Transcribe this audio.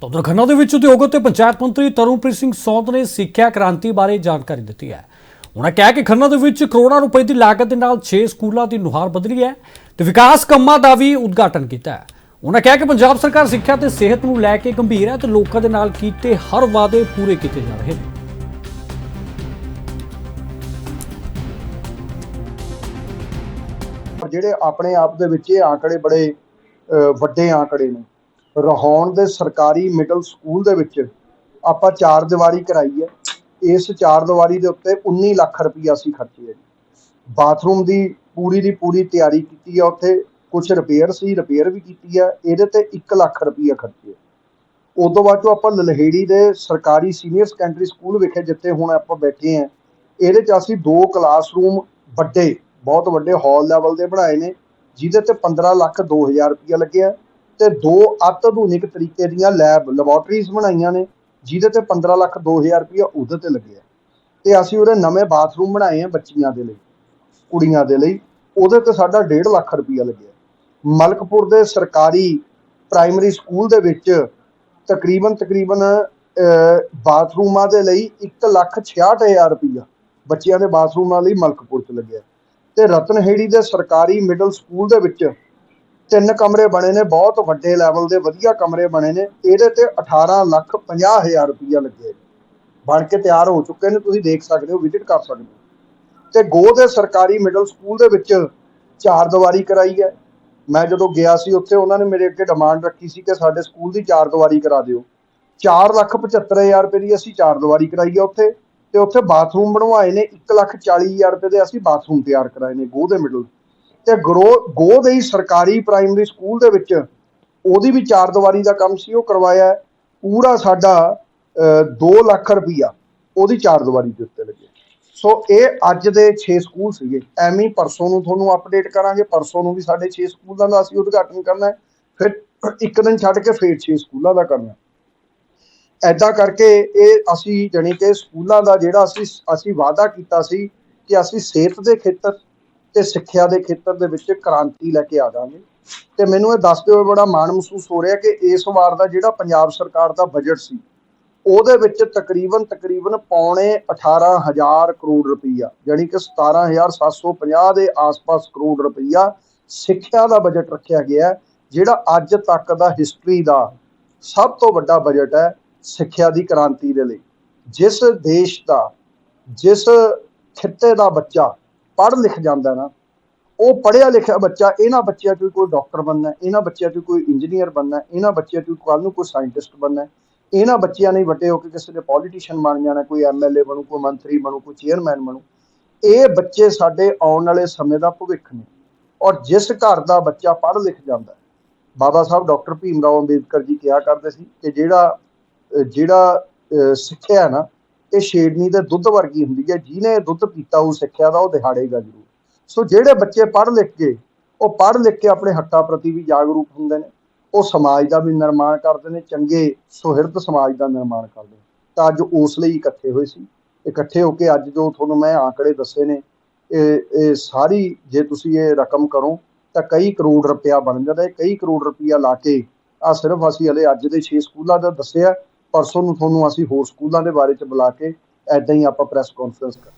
ਤਾਂ ਉਧਰ ਖੰਨਾ ਦੇ ਵਿੱਚ ਉਦਯੋਗ ਅਤੇ ਪੰਚਾਇਤ ਮੰਤਰੀ ਤਰੁਣਪ੍ਰੀਤ ਸਿੰਘ ਸੌਂਦ ਨੇ ਸਿੱਖਿਆ ਕ੍ਰਾਂਤੀ ਬਾਰੇ ਜਾਣਕਾਰੀ ਦਿੱਤੀ ਹੈ। ਉਹਨਾਂ ਕਿਹਾ ਕਿ ਖੰਨਾ ਦੇ ਵਿੱਚ ਕਰੋੜਾਂ ਰੁਪਏ ਦੀ ਲਾਗਤ ਦੇ ਨਾਲ 6 ਸਕੂਲਾਂ ਦੀ ਨੁਹਾਰ ਬਦਲੀ ਹੈ ਤੇ ਵਿਕਾਸ ਕੰਮਾਂ ਦਾ ਵੀ ਉਦਘਾਟਨ ਕੀਤਾ ਹੈ। ਉਹਨਾਂ ਕਿਹਾ ਕਿ ਪੰਜਾਬ ਸਰਕਾਰ ਸਿੱਖਿਆ ਤੇ ਸਿਹਤ ਨੂੰ ਲੈ ਕੇ ਗੰਭੀਰ ਹੈ ਤੇ ਲੋਕਾਂ ਦੇ ਨਾਲ ਕੀਤੇ ਹਰ ਵਾਅਦੇ ਪੂਰੇ ਕੀਤੇ ਜਾ ਰਹੇ ਨੇ। ਜਿਹੜੇ ਆਪਣੇ ਆਪ ਦੇ ਵਿੱਚ ਇਹ ਆંકੜੇ ਬੜੇ ਵੱਡੇ ਆંકੜੇ ਨੇ। ਰਹਾਉਣ ਦੇ ਸਰਕਾਰੀ ਮਿਡਲ ਸਕੂਲ ਦੇ ਵਿੱਚ ਆਪਾਂ ਚਾਰ ਦੀਵਾਰੀ ਕਰਾਈ ਹੈ। ਇਸ ਚਾਰ ਦੀਵਾਰੀ ਦੇ ਉੱਤੇ 19 ਲੱਖ ਰੁਪਈਆ ਅਸੀਂ ਖਰਚੇ ਹੈ ਬਾਥਰੂਮ ਦੀ ਪੂਰੀ ਦੀ ਪੂਰੀ ਤਿਆਰੀ ਕੀਤੀ ਹੈ, ਉੱਥੇ ਕੁਝ ਰਿਪੇਅਰ ਸੀ ਰਿਪੇਅਰ ਵੀ ਕੀਤੀ ਹੈ, ਇਹਦੇ ਤੇ 1 ਲੱਖ ਰੁਪਈਆ ਖਰਚੇ ਉਸ ਤੋਂ ਬਾਅਦ ਚੋਂ ਆਪਾਂ ਲਲਹੇੜੀ ਦੇ ਸਰਕਾਰੀ ਸੀਨੀਅਰ ਸੈਕੰਡਰੀ ਸਕੂਲ ਵਿਖੇ ਜਿੱਥੇ ਹੁਣ ਆਪਾਂ ਬੈਠੇ ਆਂ ਇਹਦੇ 'ਚ ਅਸੀਂ ਦੋ ਕਲਾਸਰੂਮ ਵੱਡੇ, ਬਹੁਤ ਵੱਡੇ ਹਾਲ ਲੈਵਲ ਦੇ ਬਣਾਏ ਨੇ, ਜਿਹਦੇ ਤੇ 15 ਲੱਖ 2000 ਰੁਪਇਆ ਲੱਗਿਆ। ਤੇ ਦੋ ਅਤ ਆਧੁਨਿਕ ਤਰੀਕੇ ਦੀਆਂ ਲੈਬ ਲੈਬੋਰਟਰੀਜ਼ ਬਣਾਈਆਂ ਨੇ, ਜਿਹਦੇ ਤੇ 15 ਲੱਖ 2000 ਰੁਪਇਆ ਉਹਦੇ ਤੇ ਲੱਗਿਆ। ਤੇ ਅਸੀਂ ਉਹਦੇ ਨਵੇਂ ਬਾਥਰੂਮ ਬਣਾਏ ਆ ਬੱਚੀਆਂ ਦੇ ਲਈ, ਕੁੜੀਆਂ ਦੇ ਲਈ, ਉਹਦੇ ਤੇ ਸਾਡਾ 1.5 ਲੱਖ ਰੁਪਇਆ ਲੱਗਿਆ। ਮਲਕਪੁਰ ਦੇ ਸਰਕਾਰੀ ਪ੍ਰਾਇਮਰੀ ਸਕੂਲ ਦੇ ਵਿੱਚ ਤਕਰੀਬਨ ਤਕਰੀਬਨ ਬਾਥਰੂਮਾਂ ਦੇ ਲਈ 1 ਲੱਖ 66000 ਰੁਪਇਆ ਬੱਚਿਆਂ ਦੇ ਬਾਥਰੂਮਾਂ ਲਈ ਮਲਕਪੁਰ ਚ ਲੱਗਿਆ। ਤੇ ਰਤਨਹੇੜੀ ਦੇ ਸਰਕਾਰੀ ਮਿਡਲ ਸਕੂਲ ਦੇ ਵਿੱਚ ਤਿੰਨ ਕਮਰੇ ਬਣੇ ਨੇ, ਬਹੁਤ ਵੱਡੇ ਲੈਵਲ ਦੇ, ਵਧੀਆ ਕਮਰੇ ਬਣੇ ਨੇ, ਇਹਦੇ ਤੇ 18 ਲੱਖ 50 ਹਜ਼ਾਰ ਰੁਪਇਆ ਲੱਗਿਆ ਬਣ ਕੇ ਤਿਆਰ ਹੋ ਚੁੱਕੇ ਨੇ, ਤੁਸੀਂ ਦੇਖ ਸਕਦੇ ਹੋ ਵਿਜ਼ਿਟ ਕਰ ਸਕਦੇ ਹੋ। ਤੇ ਗੋ ਦੇ ਸਰਕਾਰੀ ਮਿਡਲ ਸਕੂਲ ਦੇ ਵਿੱਚ ਚਾਰ ਦੀਵਾਰੀ ਕਰਾਈ ਹੈ। ਮੈਂ ਜਦੋਂ ਗਿਆ ਸੀ ਉੱਥੇ, ਉਹਨਾਂ ਨੇ ਮੇਰੇ ਅੱਗੇ ਡਿਮਾਂਡ ਰੱਖੀ ਸੀ ਕਿ ਸਾਡੇ ਸਕੂਲ ਦੀ ਚਾਰ ਦੀਵਾਰੀ ਕਰਾ ਦਿਓ। 4 ਲੱਖ 75000 ਰੁਪਏ ਦੀ ਅਸੀਂ ਚਾਰ ਦੀਵਾਰੀ ਕਰਾਈ ਹੈ ਉੱਥੇ। ਤੇ ਉੱਥੇ ਬਾਥਰੂਮ ਬਣਵਾਏ ਨੇ 1 ਲੱਖ 40000 ਰੁਪਏ ਦੇ ਅਸੀਂ ਬਾਥਰੂਮ ਤਿਆਰ ਕਰਾਏ ਨੇ, ਗੋ ਦੇ ਮਿਡਲ ਤੇ ਗਰੋ ਗੋ ਦੇ ਸਰਕਾਰੀ ਪ੍ਰਾਇਮਰੀ ਸਕੂਲ ਦੇ ਵਿੱਚ ਉਹਦੀ ਵੀ ਚਾਰ ਦੀਵਾਰੀ ਦਾ ਕੰਮ ਸੀ, ਉਹ ਕਰਵਾਇਆ ਪੂਰਾ ਸਾਡਾ 2 ਲੱਖ ਰੁਪਈਆ ਉਹਦੀ ਚਾਰ ਦੀਵਾਰੀ ਦੇ ਉੱਤੇ ਲੱਗਿਆ ਸੋ ਇਹ ਅੱਜ ਦੇ 6 ਸਕੂਲ ਸੀਗੇ। ਐਵੇਂ ਪਰਸੋਂ ਨੂੰ ਤੁਹਾਨੂੰ ਅਪਡੇਟ ਕਰਾਂਗੇ, ਪਰਸੋਂ ਨੂੰ ਵੀ ਸਾਡੇ 6 ਸਕੂਲਾਂ ਦਾ ਅਸੀਂ ਉਦਘਾਟਨ ਕਰਨਾ ਹੈ, ਫਿਰ ਇੱਕ ਦਿਨ ਛੱਡ ਕੇ ਫਿਰ 6 ਸਕੂਲਾਂ ਦਾ ਕਰਨਾ ਹੈ। ਐਦਾਂ ਕਰਕੇ ਇਹ ਅਸੀਂ ਜਾਣੀ ਕਿ ਸਕੂਲਾਂ ਦਾ ਜਿਹੜਾ ਅਸੀਂ ਅਸੀਂ ਵਾਅਦਾ ਕੀਤਾ ਸੀ ਕਿ ਅਸੀਂ ਸਿਹਤ ਦੇ ਖੇਤਰ ਤੇ ਸਿੱਖਿਆ ਦੇ ਖੇਤਰ ਦੇ ਵਿੱਚ ਕ੍ਰਾਂਤੀ ਲੈ ਕੇ ਆ ਜਾਵਾਂਗੇ। ਤੇ ਮੈਨੂੰ ਇਹ ਦੱਸਦੇ ਹੋਏ ਬੜਾ ਮਾਣ ਮਹਿਸੂਸ ਹੋ ਰਿਹਾ ਕਿ ਇਸ ਵਾਰ ਦਾ ਜਿਹੜਾ ਪੰਜਾਬ ਸਰਕਾਰ ਦਾ ਬਜਟ ਸੀ, ਉਹਦੇ ਵਿੱਚ ਤਕਰੀਬਨ ਤਕਰੀਬਨ ਪੌਣੇ 18000 ਕਰੋੜ ਰੁਪਈਆ ਯਾਨੀ ਕਿ 17750 ਦੇ ਆਸ-ਪਾਸ ਕਰੋੜ ਰੁਪਈਆ ਸਿੱਖਿਆ ਦਾ ਬਜਟ ਰੱਖਿਆ ਗਿਆ ਜਿਹੜਾ ਅੱਜ ਤੱਕ ਦਾ ਹਿਸਟਰੀ ਦਾ ਸਭ ਤੋਂ ਵੱਡਾ ਬਜਟ ਹੈ ਸਿੱਖਿਆ ਦੀ ਕ੍ਰਾਂਤੀ ਦੇ ਲਈ। ਜਿਸ ਦੇਸ਼ ਦਾ, ਜਿਸ ਖਿੱਤੇ ਦਾ ਬੱਚਾ ਪੜ੍ਹ ਲਿਖ ਜਾਂਦਾ ਨਾ, ਉਹ ਪੜ੍ਹਿਆ ਲਿਖਿਆ ਬੱਚਾ, ਇਹਨਾਂ ਬੱਚਿਆਂ ਚੋਂ ਕੋਈ ਡਾਕਟਰ ਬਣਨਾ ਇਹਨਾਂ ਬੱਚਿਆਂ ਚੋਂ ਕੋਈ ਇੰਜੀਨੀਅਰ ਬਣਨਾ ਇਹਨਾਂ ਬੱਚਿਆਂ ਚੋਂ ਕੱਲ ਨੂੰ ਕੋਈ ਸਾਇੰਟਿਸਟ ਬਣਨਾ ਇਹਨਾਂ ਬੱਚਿਆਂ ਨੇ ਵੱਡੇ ਹੋ ਕੇ ਕਿਸੇ ਨੇ ਪੋਲੀਟੀਸ਼ੀਅਨ ਬਣ ਜਾਣਾ, ਕੋਈ ਐਮਐਲਏ ਬਣੂ, ਕੋਈ ਮੰਤਰੀ ਬਣੂ, ਕੋਈ ਚੇਅਰਮੈਨ ਬਣੂ, ਇਹ ਬੱਚੇ ਸਾਡੇ ਆਉਣ ਵਾਲੇ ਸਮੇਂ ਦਾ ਭਵਿੱਖ ਨੇ। ਔਰ ਜਿਸ ਘਰ ਦਾ ਬੱਚਾ ਪੜ੍ਹ ਲਿਖ ਜਾਂਦਾ ਬਾਬਾ ਸਾਹਿਬ ਡਾਕਟਰ ਭੀਮ ਰਾਓ ਅੰਬੇਦਕਰ ਜੀ ਕਿਹਾ ਕਰਦੇ ਸੀ ਕਿ ਜਿਹੜਾ ਜਿਹੜਾ ਸਿੱਖਿਆ ਨਾ ਇਹ ਸ਼ੇਰਨੀ ਦੇ ਦੁੱਧ ਵਰਗੀ ਹੁੰਦੀ ਹੈ, ਜਿਹਨੇ ਇਹ ਦੁੱਧ ਪੀਤਾ ਉਹ ਸਿੱਖਿਆ ਦਾ, ਉਹ ਦਿਹਾੜੇਗਾ ਜ਼ਰੂਰ। ਸੋ ਜਿਹੜੇ ਬੱਚੇ ਪੜ੍ਹ ਲਿਖ ਕੇ, ਉਹ ਪੜ੍ਹ ਲਿਖ ਕੇ ਆਪਣੇ ਹੱਕਾਂ ਪ੍ਰਤੀ ਵੀ ਜਾਗਰੂਕ ਹੁੰਦੇ ਨੇ, ਉਹ ਸਮਾਜ ਦਾ ਵੀ ਨਿਰਮਾਣ ਕਰਦੇ ਨੇ, ਚੰਗੇ ਸੁਹਿਰਦ ਸਮਾਜ ਦਾ ਨਿਰਮਾਣ ਕਰਦੇ ਨੇ। ਤਾਂ ਅੱਜ ਉਸ ਲਈ ਇਕੱਠੇ ਹੋਏ ਸੀ। ਇਕੱਠੇ ਹੋ ਕੇ ਅੱਜ ਜੋ ਤੁਹਾਨੂੰ ਮੈਂ ਆંકੜੇ ਦੱਸੇ ਨੇ, ਇਹ ਇਹ ਸਾਰੀ ਜੇ ਤੁਸੀਂ ਇਹ ਰਕਮ ਕਰੋ, ਤਾਂ ਕਈ ਕਰੋੜ ਰੁਪਇਆ ਬਣ ਜਾਂਦਾ ਹੈ। ਕਈ ਕਰੋੜ ਰੁਪਇਆ ਲਾ ਕੇ ਆ ਸਿਰਫ ਅਸੀਂ ਹਲੇ ਅੱਜ ਦੇ 6 ਸਕੂਲਾਂ ਦਾ ਦੱਸਿਆ। ਪਰਸੋਂ ਨੂੰ ਤੁਹਾਨੂੰ ਅਸੀਂ ਹੋਰ ਸਕੂਲਾਂ ਦੇ ਬਾਰੇ ਚ ਬੁਲਾ ਕੇ ਐਦਾਂ ਹੀ ਆਪਾਂ ਪ੍ਰੈਸ ਕਾਨਫਰੰਸ ਕਰ